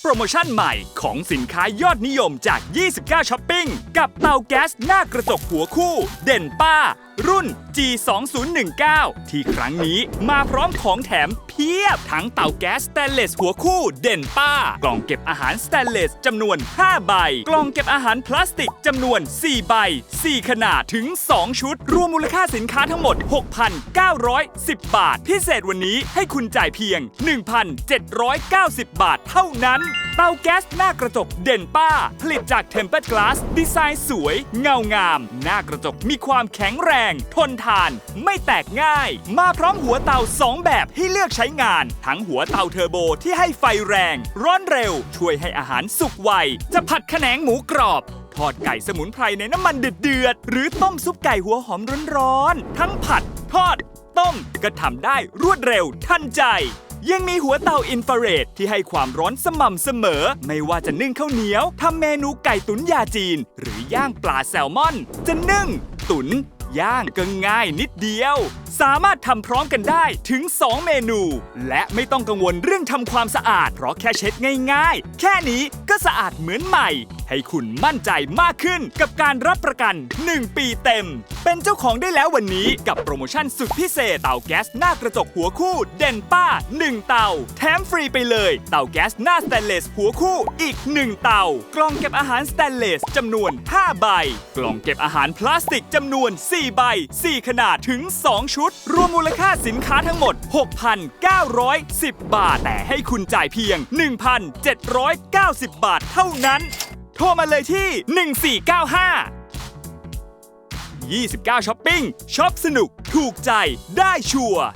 โปรโมชั่นใหม่ของสินค้ายอดนิยมจาก 29ช้อปปิ้งกับเตาแก๊สหน้ากระจกหัวคู่ เด่นป้า รุ่น G2019 ที่ครั้งนี้มาพร้อมของแถมเพียบ ทั้งเตาแก๊สสแตนเลสหัวคู่เด่นป้า กล่องเก็บอาหารสแตนเลสจำนวน 5 ใบ กล่องเก็บอาหารพลาสติกจำนวน 4 ใบ 4 ขนาดถึง 2 ชุด รวมมูลค่าสินค้าทั้งหมด 6,910 บาท พิเศษวันนี้ให้คุณจ่ายเพียง 1,790 บาทเท่านั้น เตาแก๊สหน้ากระจกเด่นป้า ผลิตจาก Tempered Glass ดีไซน์สวย เงางาม หน้ากระจกมีความแข็งแรง ทนทาน ไม่แตกง่าย มาพร้อมหัวเตา 2 แบบให้เลือกใช้งาน ทั้งหัวเตาเทอร์โบที่ให้ไฟแรง ร้อนเร็ว ช่วยให้อาหารสุกไว จะผัดแขนงหมูกรอบทอดไก่สมุนไพรในน้ำมันเดือดๆหรือต้มซุปไก่หัวหอมร้อนๆทั้งผัด ทอด ต้มก็ทำได้รวดเร็วทันใจ ยังมีหัวเตาอินฟราเรดที่ให้ความร้อนสม่ำเสมอ ไม่ว่าจะนึ่งข้าวเหนียวทำเมนูไก่ตุ๋นยาจีน หรือย่างปลาแซลมอน จะนึ่ง ตุ๋นย่างก็ง่ายนิดเดียว สามารถทำพร้อมกันได้ถึง 2 เมนู และไม่ต้องกังวลเรื่องทำความสะอาด เพราะแค่เช็ดง่ายๆ แค่นี้ก็สะอาดเหมือนใหม่ ให้คุณมั่นใจมากขึ้นกับการรับประกัน 1 ปีเต็ม เป็นเจ้าของได้แล้ววันนี้กับโปรโมชั่นสุดพิเศษเตาแก๊สหน้ากระจกหัวคู่ เด่นป้า 1 เตา แถมฟรีไปเลย เตาแก๊สหน้าสแตนเลสหัวคู่อีก 1 เตากล่องเก็บอาหารสแตนเลสจำนวน 5 ใบ กล่องเก็บอาหารพลาสติกจำนวน 4 ใบ 4 ขนาดถึง 2ชุด รวมมูลค่าสินค้าทั้งหมด 6,910 บาท แต่ให้คุณจ่ายเพียง 1,790 บาทเท่านั้น โทรมาเลยที่ 1495 29ช้อปปิ้งช็อปสนุก ถูกใจได้ชัวร์